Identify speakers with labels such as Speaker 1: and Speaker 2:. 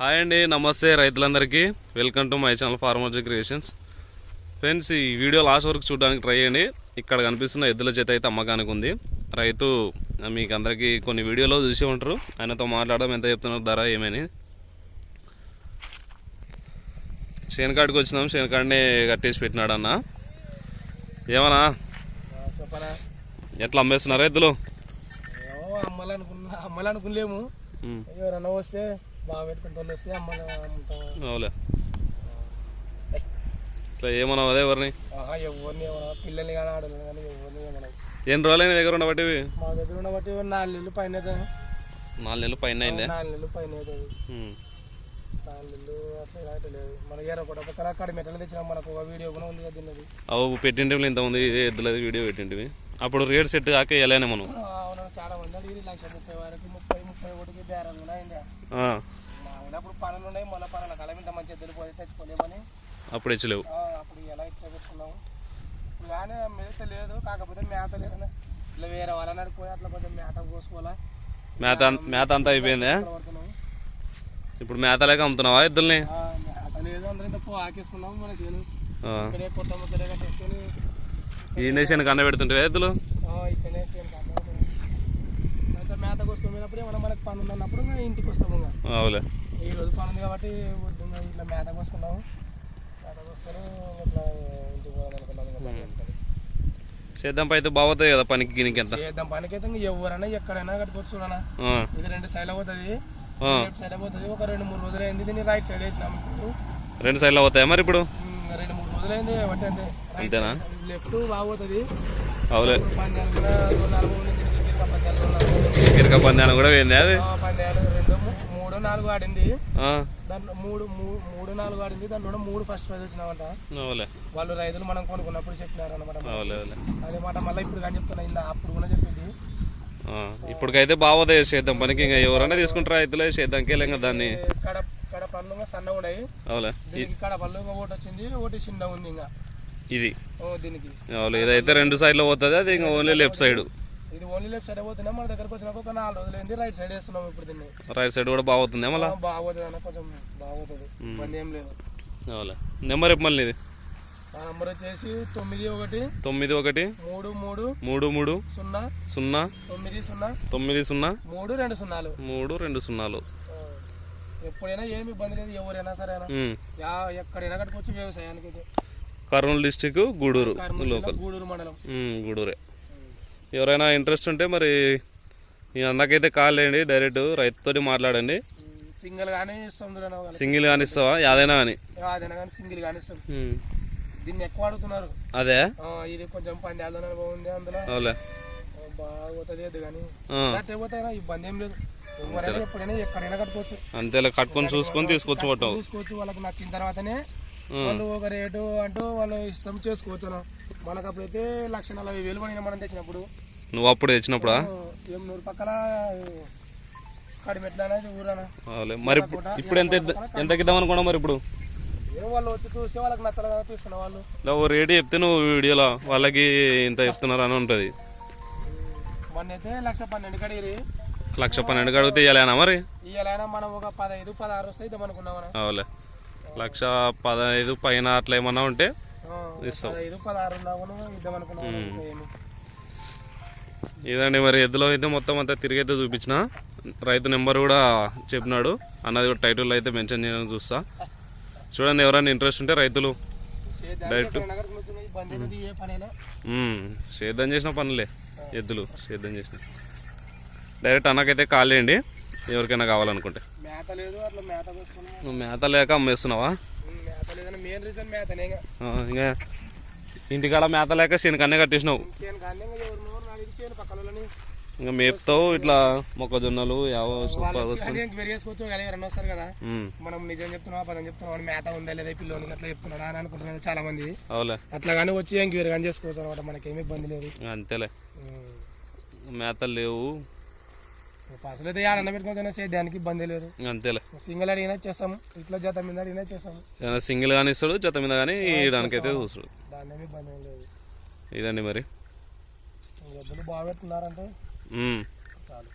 Speaker 1: Hi అండి నమస్తే రైతులందరికీ. Welcome to my channel farmer creations friends ఈ వీడియో లాస్ట్ వరకు చూడడానికి ట్రై చేయండి. ఇక్కడ కనిపిస్తున్న ఎద్దుల చేత అయితే అమ్మకానికి ఉంది. రైతు మీకు అందరికీ కొన్ని వీడియోలో చూసి ఉంటారు. ఆయనతో మాట్లాడడం ఎంత చెప్తున్నారు ధర ఏమని. చేను కాడికి వచ్చినాం చేను కాడిని కట్టేసి పెట్టినాడు అన్న ఏమన్నా ఎట్లా అమ్మేస్తున్నారు ఎద్దులు?
Speaker 2: అమ్మాలనుకున్నా అమ్మాలనుకులేము ఎవరన్నా వస్తే బాగా పెట్టుకుని
Speaker 1: అవులే. ఇట్లా ఏమన్నావు అదే ఎవరిని?
Speaker 2: పిల్లల్ని కానీ ఆడలు కానీ ఎవరిని
Speaker 1: ఎన్ని రోజులు నీ దగ్గర ఉండబట్టి
Speaker 2: మా దగ్గర ఉన్న బట్టి నాలుగు నెలలు పైన అవుతుంది.
Speaker 1: నాలుగు నెలలు పైన అయిందే?
Speaker 2: నాలుగు నెలలు పైన అవుతుంది. నాలుగు నెలలు అట్లా ఇలా అయితే లేదు మన ఎర్ర కూడా పక్కన అక్కడ మెట్టలు తెచ్చినాం మనకు ఒక వీడియో కూడా ఉంది కదా తిన్నది
Speaker 1: అవు పెట్టింటివి ఇంతమంది ఇదే ఎద్దులది వీడియో పెట్టింటివి? అప్పుడు రేట్ సెట్ కాక వెళ్ళానే మనం.
Speaker 2: చాలా మంది లక్ష ముప్పై వరకు ముప్పై ముప్పై ఒకటికి బేరాలు పనులు ఉన్నాయి పనులు కళ ఇంత మంచి ఎద్దులు పోతే తెచ్చుకోలేమని.
Speaker 1: అప్పుడు ఇచ్చలేవు.
Speaker 2: అప్పుడు ఎలా ఇట్లా పెట్టుకున్నాము ఇప్పుడు కానీ మిగతా లేదు కాకపోతే మేత లేదు ఇట్లా వేరే వాళ్ళని అడిగిపోయి అట్లా కొంచెం మేత కోసుకోవాలా?
Speaker 1: మేత మేత అంతా అయిపోయిందే? ఇప్పుడు మేత లేక అమ్ముతున్నావా ఎద్దుల్ని
Speaker 2: ఆ, మేత లేదు అందరూ ఆకేసుకున్నాము మన చేను. ఇక్కడే కట్టేసుకొని
Speaker 1: ఈ నేషన్ కన్న పెడుతుంటే ఎద్దులు?
Speaker 2: అయితే
Speaker 1: అవులే.
Speaker 2: ఈ రోజు పని ఉంది కాబట్టి వద్దు ఇంకా ఇట్లా మేత కోసుకున్నాము. కోసుకొని ఇట్లా ఇంటికి
Speaker 1: అయితే బాగుతాయి కదా పనికి గినికి ఎంత
Speaker 2: చేద్దాం పనికైతే ఇంకా ఎవరైనా ఎక్కడైనా కట్టుకోవచ్చు చూడనా. ఇది రెండు సైడ్. లెఫ్ట్ సైడ్ పోతుంది. ఒక రెండు మూడు రోజులు అయింది దీన్ని రైట్ సైడ్ వేసినాం ఇప్పుడు.
Speaker 1: రెండు సైడ్లో అవుతాయా మరి ఇప్పుడు?
Speaker 2: రెండు మూడు ఒకటి అంతే
Speaker 1: అంతేనా?
Speaker 2: లెఫ్ట్ బాగుపోతుంది.
Speaker 1: అవులే.
Speaker 2: గిరిక పందాలు కూడా
Speaker 1: పోయింది అది?
Speaker 2: పందాలు రెండు మూడు నాలుగు ఆడింది. దాంట్లో మూడు మూడు నాలుగు ఆడింది దాంట్లో మూడు ఫస్ట్ ప్రైజ్ వచ్చినామంట
Speaker 1: అవులే.
Speaker 2: వాళ్ళు రైతులు మనం కొనుక్కున్నప్పుడు చెప్పినారు అనమాట అదే మాట మళ్ళీ ఇప్పుడు కానీ చెప్తున్నా ఇందా అప్పుడు కూడా చెప్పింది.
Speaker 1: ఇప్పటికైతే బాగుతాయి చేద్దాం. పనికి ఇంకా ఎవరైనా తీసుకుంటారా రైతులే చేద్దాంకే ఇంకా దాన్ని.
Speaker 2: సన్నగా ఉన్నాయి. పళ్ళు ఒకటి వచ్చింది ఒకటి చిన్న ఉంది ఇంకా.
Speaker 1: ఇది.
Speaker 2: ఓ దీనికి.
Speaker 1: అవులే ఇదైతే రెండు సైడ్లో పోతుంది అది ఇంకా ఓన్లీ లెఫ్ట్ సైడ్
Speaker 2: ఇది ఓన్లీ లెఫ్ట్ సైడ్ పోతున్నా మన దగ్గరకు వచ్చినాక ఒక నాలుగు రోజులు రైట్ సైడ్ వేస్తున్నాం ఇప్పుడు దీన్ని.
Speaker 1: రైట్ సైడ్ కూడా బాగుతుంది మళ్ళా
Speaker 2: బాగోతుంది అన్న కొంచెం బాగోతుంది ఏం లేదు.
Speaker 1: అవులే నెంబర్ ఇది
Speaker 2: నంబర్ వచ్చేసి తొమ్మిది ఒకటి
Speaker 1: తొమ్మిది ఒకటి
Speaker 2: మూడు మూడు
Speaker 1: మూడు మూడు
Speaker 2: సున్నా
Speaker 1: సున్నా
Speaker 2: తొమ్మిది సున్నా
Speaker 1: తొమ్మిది సున్నా
Speaker 2: మూడు రెండు సున్నాలు.
Speaker 1: మూడు రెండు సున్నాలు.
Speaker 2: ఎప్పుడైనా ఏమి ఇబ్బంది లేదు ఎవరైనా. యా ఎక్కడైనా కట్టుకోవచ్చు వ్యవసాయానికి
Speaker 1: కర్నూలు డిస్టిక్ గూడూరు లోకల్.
Speaker 2: గూడూరు మండలం.
Speaker 1: గూడూరే. ఎవరైనా ఇంట్రెస్ట్ ఉంటే మరి ఈ అన్నకైతే కాల్ చేయండి డైరెక్ట్ రైతుతోటి మాట్లాడండి.
Speaker 2: సింగిల్ కానీ
Speaker 1: సింగిల్ కానీ ఇస్తావా? యాదైనా కానీ
Speaker 2: సింగిల్ కానీ ఇస్తాం. దీన్ని ఎక్కువ అడుగుతున్నారు
Speaker 1: అదే?
Speaker 2: ఆ, ఇది కొంచెం అనుభవం ఉంది అందులో. బాగోతుంది అది కానీ. ఇబ్బంది ఏం లేదు. ఎప్పుడైనా ఎక్కడైనా కట్టుకోవచ్చు.
Speaker 1: అంతేలే కట్టుకొని చూసుకొని తీసుకొచ్చి పట్టావు
Speaker 2: చూసుకోవచ్చు. వాళ్ళకి నచ్చిన తర్వాతనే వాళ్ళు ఒక రేటు అంటూ వాళ్ళు ఇష్టం చేసుకోవచ్చు. మనకు అప్పుడైతే లక్ష నలభై వేలు పడిన మనం తెచ్చినప్పుడు.
Speaker 1: నువ్వు అప్పుడు తెచ్చినప్పుడా?
Speaker 2: ఆ, ఏం నూరు పక్కల కడిమెట్ల అనేది ఊరనా
Speaker 1: మరి ఇప్పుడు ఎంత ఇద్ద- ఎంతకి ఇద్దాం అనుకున్నావు మరి ఇప్పుడు?
Speaker 2: ఏం వాళ్ళు వచ్చి చూస్తే వాళ్ళకి నచ్చలే కదా తీసుకున్న వాళ్ళు?
Speaker 1: ఇలా ఓ రేటు చెప్తే నువ్వు వీడియోలో వాళ్ళకి ఇంత చెప్తున్నారు అని ఉంటుంది.
Speaker 2: లక్ష పన్నెండు కడిగిరి.
Speaker 1: లక్ష అడిగితే ఇవ్వలేనా మరి?
Speaker 2: ఇవ్వాలైనా మనం ఒక పదహైదు పదహారు వస్తే ఇద్దాం అనుకున్నాం
Speaker 1: అవులే లక్ష పదహైదు పైన అట్లా ఏమన్నా ఉంటే ఇస్తాం.
Speaker 2: పదహైదు పదహారు ఇద్దాం అనుకున్నాం
Speaker 1: ఇదండి మరి ఎద్దులో అయితే మొత్తం అంతా తిరిగైతే చూపించిన. రైతు నెంబర్ కూడా చెప్పినాడు. అన్నది కూడా టైటిల్ అయితే మెన్షన్ చేయడం చూస్తా. చూడండి ఎవరైనా ఇంట్రెస్ట్ ఉంటే రైతులు మ్మ్, సేద్యం చేసిన పనులే ఎద్దులు సేద్యం చేసిన. డైరెక్ట్ అన్నకైతే కాల్ చేయండి ఎవరికైనా కావాలనుకుంటే.
Speaker 2: మేత
Speaker 1: లేక అమ్మేస్తున్నావా?
Speaker 2: ఇంకా.
Speaker 1: ఇంటికాడ మేత లేక శనికన్నే కట్టేసినావు.
Speaker 2: ఇంకేం
Speaker 1: మేపుతావు ఇట్లా మొక్కజొన్నలు యావో సూపర్
Speaker 2: వాళ్ళు వచ్చి అడిగి ఇంక వేరేసుకోవచ్చు ఒకవేళ ఎవరన్నా వస్తారు కదా? మనం నిజం చెప్తున్నాం పదం చెప్తున్నాం అని మేత ఉందా లేదా ఈ పిల్లోనికి అట్లా చెప్తున్నాడా అని అనుకుంటున్నారు చాలా మంది
Speaker 1: అవులే.
Speaker 2: అట్లా కానీ వచ్చి ఇంక వేరే కానీ చేసుకోవచ్చు అనమాట మనకేమి ఇబ్బంది లేదు.
Speaker 1: అంతేలే. మేతలు లేవు.
Speaker 2: అసలు అయితే ఏడన్న పెట్టుకోవచ్చు సేద్యానికి ఇబ్బంది లేదు.
Speaker 1: అంతేలే.
Speaker 2: సింగిల్ అడిగినా చేస్తాము ఇట్లా జత మీద అడిగినా చేస్తాము.
Speaker 1: సింగిల్ కానీ ఇస్తాడు జత మీద కానీ ఇవ్వడానికైతే చూస్తాడు.
Speaker 2: దాని ఇబ్బంది లేదు.
Speaker 1: ఇదండి మరి.
Speaker 2: ఎద్దులు బాగా పెడుతున్నారంటే
Speaker 1: మ్మ్.
Speaker 2: చాలు